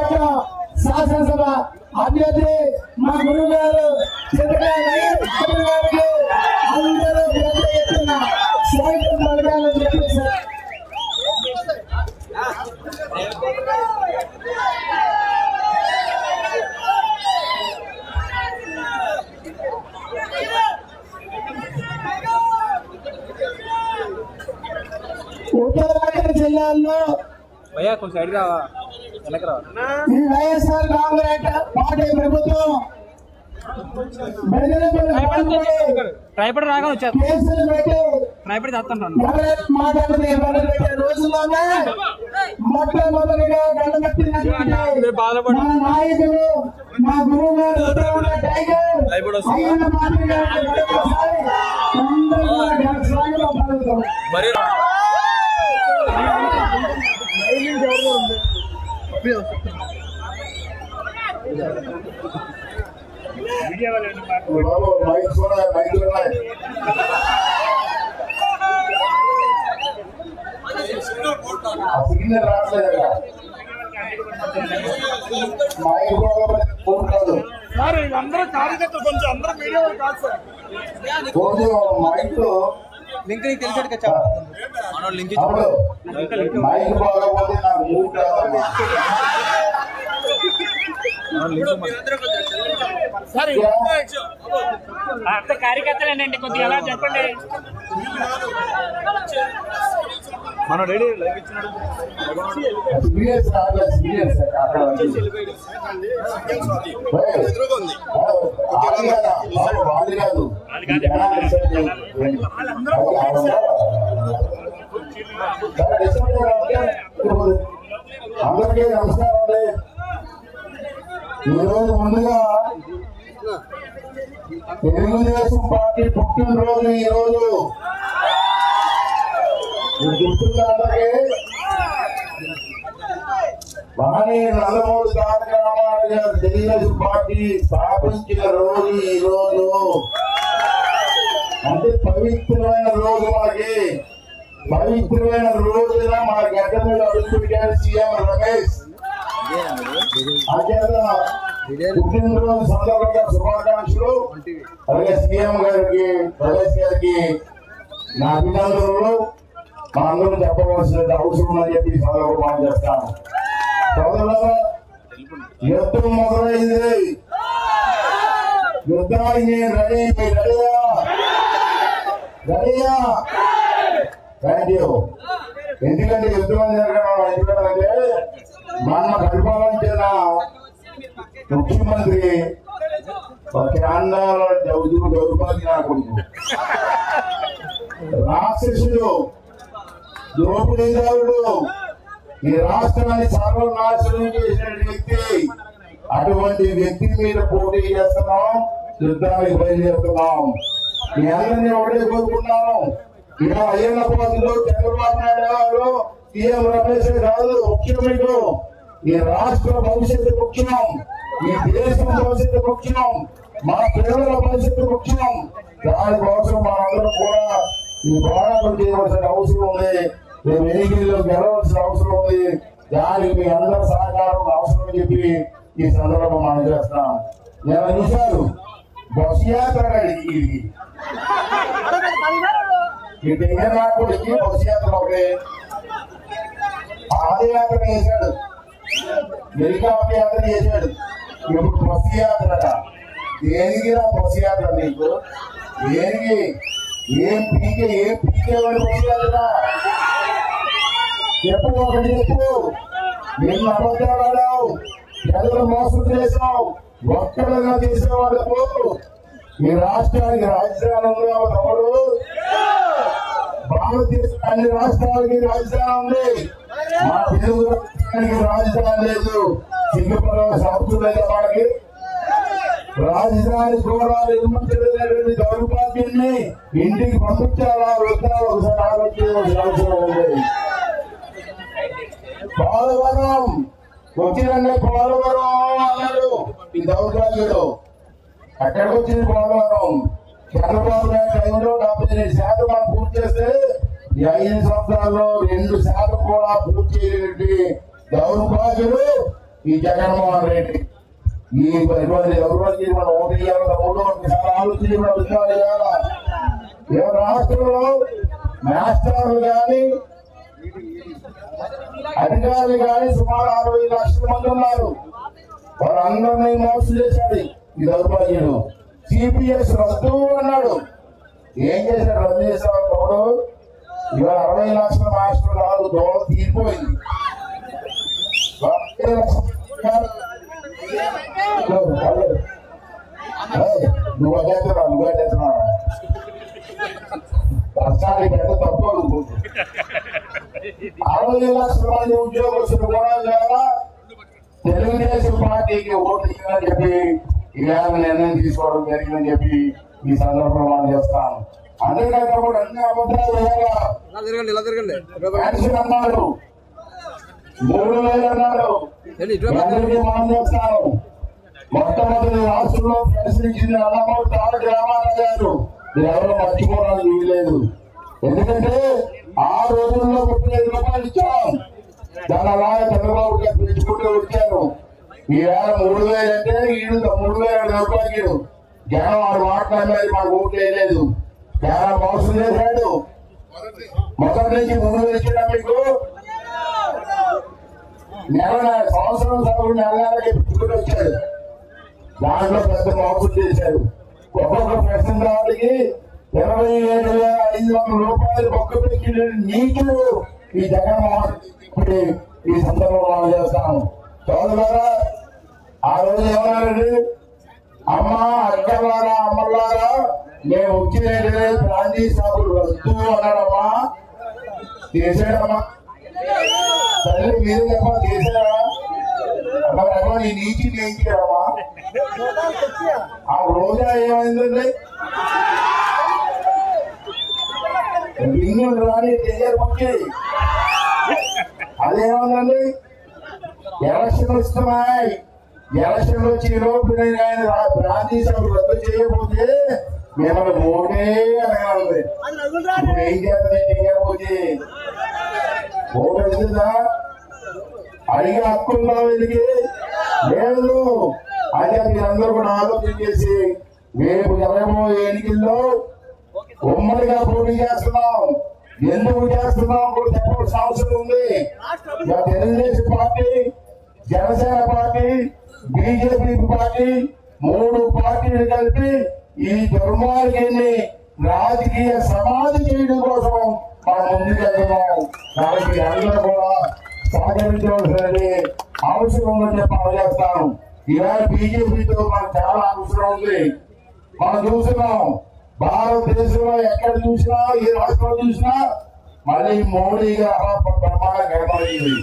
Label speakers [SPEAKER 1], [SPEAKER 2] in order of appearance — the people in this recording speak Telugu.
[SPEAKER 1] విశాఖపట్నం శాసనసభ అభ్యర్థి మా గురువు గారు చింతకాయ గారికి అందరూ పెద్ద ఎత్తున స్వాగతం పలకాలని చెప్పేసి ఉత్తరాఖండ్ జిల్లాల్లో
[SPEAKER 2] కొంచెం సైడ్ రావా?
[SPEAKER 1] ఈ వైఎస్ఆర్ కాంగ్రెస్ పార్టీ ప్రభుత్వం బెదిరింపులు పాల్పడి
[SPEAKER 2] ట్రైపడ్ రాగా వచ్చారు
[SPEAKER 1] కేసులు పెట్టి
[SPEAKER 2] ట్రైపడ్ చేస్తాను రాను
[SPEAKER 1] ఎవరైతే మాట్లాడితే ఇబ్బంది పెట్టే రోజుల్లోనే మొట్టమొదటిగా గణపెట్టినటువంటి
[SPEAKER 2] బాధపడి.
[SPEAKER 1] మా నాయకులు మా గురువు గారు ఉత్తరాఖండ్ టైగర్ అయ్యన్న పాత్రి గారికి మరొకసారి అందరూ కూడా ఘన స్వాగతం పలుకుతాం.
[SPEAKER 2] మరి
[SPEAKER 3] బాబు మైక్ కూడా మైక్ ఉన్నాయి ఆ సిగ్నల్ రావట్లేదు అక్కడ మైక్
[SPEAKER 2] కార్యకర్తలు కొంచెం అందరూ మీడియా కాదు సార్.
[SPEAKER 3] మైక్
[SPEAKER 2] లింక్ నీకు తెలిసాడు కదా మనోడు లింక్ సరే. అంత కార్యకర్తలేనండి కొద్దిగా ఎలా చెప్పండి. మన రెడీ లైవ్ ఇచ్చినాడు.
[SPEAKER 3] రావట్లేదు ఈరోజు ముందుగా తెలుగుదేశం పార్టీ పుట్టినరోజు ఈరోజు. మీకు గుర్తుందా అందరికీ? నందమూరి తారక రామారావు గారు తెలుగుదేశం పార్టీ స్థాపించిన రోజు ఈ రోజు అంటే పవిత్రమైన రోజు మనకి. పవిత్రమైన రోజున మన గడ్డ మీద అడుగుపెట్టాడు సీఎం రమేష్ పుట్టినరోజు సందర్భంగా శుభాకాంక్షలు అలాగే సీఎం గారికి రమేష్ గారికి నా అభినందనలు మా అందరూ చెప్పవలసిన అవసరం ఉందని చెప్పి సందర్భంగా చేస్తాను యుద్ధం మొదలైంది యుద్ధానికి నేను రెడీ మీరు రెడీయా రెడీయా థ్యాంక్ యూ ఎందుకంటే యుద్ధం జరగడం ఎందుకంటే మన పరిపాలించిన ముఖ్యమంత్రి ఒక దౌర్భాగ్య నాకుంది రాక్షసుడు దోపిడీదారుడు ఈ రాష్ట్రాన్ని సర్వనాశనం చేసిన వ్యక్తి అటువంటి వ్యక్తి మీద పోటీ చేస్తున్నాం యుద్ధానికి బయలుదేరుతున్నాం. మీ అందరినీ ఒకటే కోరుకున్నాను ఇక అయ్యన్న పాత్రలో చంద్రబాబు నాయుడు గారు సీఎం రమేష్ కాదు ముఖ్యం మీకు ఈ రాష్ట్ర భవిష్యత్తు ముఖ్యం ఈ దేశం భవిష్యత్తు ముఖ్యం మా పిల్లల భవిష్యత్తు ముఖ్యం. దానికోసం మనందరం కూడా ఈ పోరాటం చేయవలసిన అవసరం ఉంది. ఈ వెహికల్లో గెలవలసిన అవసరం ఉంది. దానికి మీ అందరి సహకారం అవసరం అని చెప్పి ఈ సందర్భం మనం చేస్తున్నాం. నేను చూశాను. బస్ యాత్ర ఇది. ఈ తెలంగాణకి బస్ యాత్ర ఒకటే. పాదయాత్ర చేశాడు. హెలికాప్టర్ యాత్ర చేశాడు. ఇప్పుడు బస్సు యాత్ర దేనికి రా బస్సు యాత్ర నీకు? దేనికి? ఏం పీకే ఏం పీకే వాడు బస్సు యాత్ర చెప్పు ఒకటి చెప్పు. నేను అబద్ధాలు ఆడావు. ప్రజలు మోసం చేసావు ఒక్కడగా చేసేవాడు ఈ రాష్ట్రానికి రాజధానంలో ఉందా తమ్ముడు. భారతదేశం అన్ని రాష్ట్రాలకి రాజధాని ఉంది. మా తెలుగు రాజధాని లేదు? సింగపూర్ సౌత్ లేదు వాళ్ళకి. రాజధాని కూడా నిర్మించలేనటువంటి దౌర్భాగ్యాన్ని ఇంటికి పంపించాలా? వద్దా? ఒకసారి ఆలోచించవలసిన అవసరం ఉంది. పోలవరం. వచ్చినండి పోలవరం అన్నారు ఈ దౌర్భాగ్యుడు. అక్కడికి వచ్చింది పోలవరం. చంద్రబాబు నాయుడు టైంలో డెబ్బై శాతం పూర్తి చేస్తే ఈ ఐదు సంవత్సరాల్లో రెండు శాతం కూడా పూర్తి చేయలేనటువంటి దౌర్భాగ్యుడు ఈ జగన్మోహన్ రెడ్డి. ఈ ఇటువంటి ఎవరికి మనం ఓటు వేయాలి తమ్ముడు ఒకసారి చేయాలా? ఏ రాష్ట్రంలో మాస్టర్లు కానీ అధికారులు కానీ సుమారు అరవై లక్షల మంది ఉన్నారు. వారందరినీ మోసం చేశాడు ఈ దౌర్భాగ్యుడు సిపిఎస్ రద్దు అన్నాడు. ఏం చేశాడు? రద్దు చేశాడు ఇవాళ అరవై లక్షల మాస్టర్ కాదు దోళ తీరిపోయింది అరవై లక్షల ఏయ్, నువ్వు అడ్డేస్తున్నా నువ్వు అడ్డేస్తున్నా కష్టానికి పెద్ద తప్పు అనుకుంటు అరవై లక్షల మంది ఉద్యోగస్తులు కూడా లేదా తెలుగుదేశం పార్టీకి ఓటు ఇవ్వాలని చెప్పి ఇవాళ నిర్ణయం తీసుకోవడం జరిగిందని చెప్పి ఈ సందర్భంలో మనం చేస్తాను అదే కూడా అన్ని అబద్ధాలు
[SPEAKER 2] ఇలా తిరగండి ఇలా తిరగండి
[SPEAKER 3] అన్నారు మూడు వేలు అన్నారు చేస్తాను మొట్టమొదటి రాష్ట్రంలో పెన్షన్ అన్నమూరు తాను గ్రామాల గారు ఎవరు మర్చిపోవడానికి వీలేదు ఎందుకంటే ఆ రోజుల్లో ముప్పై ఐదు రూపాయలు ఇచ్చాం దాని అలాగే చంద్రబాబు గారు పెంచుకుంటూ వచ్చాను ఈ వేళ మూడు వేలు అంటే ఈడు మూడు వేల రూపాయలు జ్ఞానం వాడు మాట్లాడలేదు మాకు ఓటు వేయలేదు. చాలా మోసం చేశాడు మొదటి నుంచి ముందు వేలు మీకు. నెల సంవత్సరం సభకు నెల నెలకి పెట్టుకుని వచ్చాడు దాంట్లో పెద్ద మోసం చేశాడు ఒక్కొక్క పెన్షన్దారుడికి ఇరవై ఏడు వేల ఐదు వందల రూపాయలు ఒక్క పెట్టిన నీకులు ఈ జగన్మోహన్ ఇప్పుడు ఈ సందర్భంలో చేస్తాను చదువులారా ఆ రోజు ఏమన్నారండి? అమ్మ అక్కలారా అమ్మలారా మేము వచ్చేది ప్రాంతీ సాగులు వస్తూ అన్నాడమ్మా చేసాడమ్మా తల్లి మీరు తప్ప చేశారా? అమ్మ నీ నీచి నేయించాడమ్మా ఆ రోజా ఏమైందండి? లింగులు రాని చేశారు మంచి అదేమవుందండి ఎలక్షన్ ఇస్తున్నాయి ఎలక్షన్లు వచ్చి ఈ లోపు నేను ఆయన రా- సభలు రద్దు చేయకపోతే మిమ్మల్ని మోడే అనగాలి ఇప్పుడు ఏం చేస్తుంది చేయకపోతే ఓటు వెళ్తుందా అడిగే హక్కు ఉందా వీళ్ళకి? లేదు. అదే మీరందరూ కూడా ఆలోచన చేసి రేపు జరగబోయే ఎన్నికల్లో ఉమ్మడిగా పోటీ చేస్తున్నాం. ఎందుకు చేస్తున్నాం కూడా చెప్పాల్సిన అవసరం ఉంది. Telugu Desam party Janasena party BJP party మూడు పార్టీలు కలిపి ఈ దుర్మార్గాన్ని రాజకీయ సమాధి చేయడం కోసం మనం ముందుకెళ్తున్నాం దానికి అందరూ కూడా సహకరించవలసినది అవసరం ఉందని చెప్పి అందజేస్తాను ఇవాళ బీజేపీతో మనకు చాలా అవసరం ఉంది. మనం చూస్తున్నాం భారతదేశంలో ఎక్కడ చూసినా ఏ రాష్ట్రంలో చూసినా మళ్ళీ మోడీ గారు ప్రమాణం కనపడింది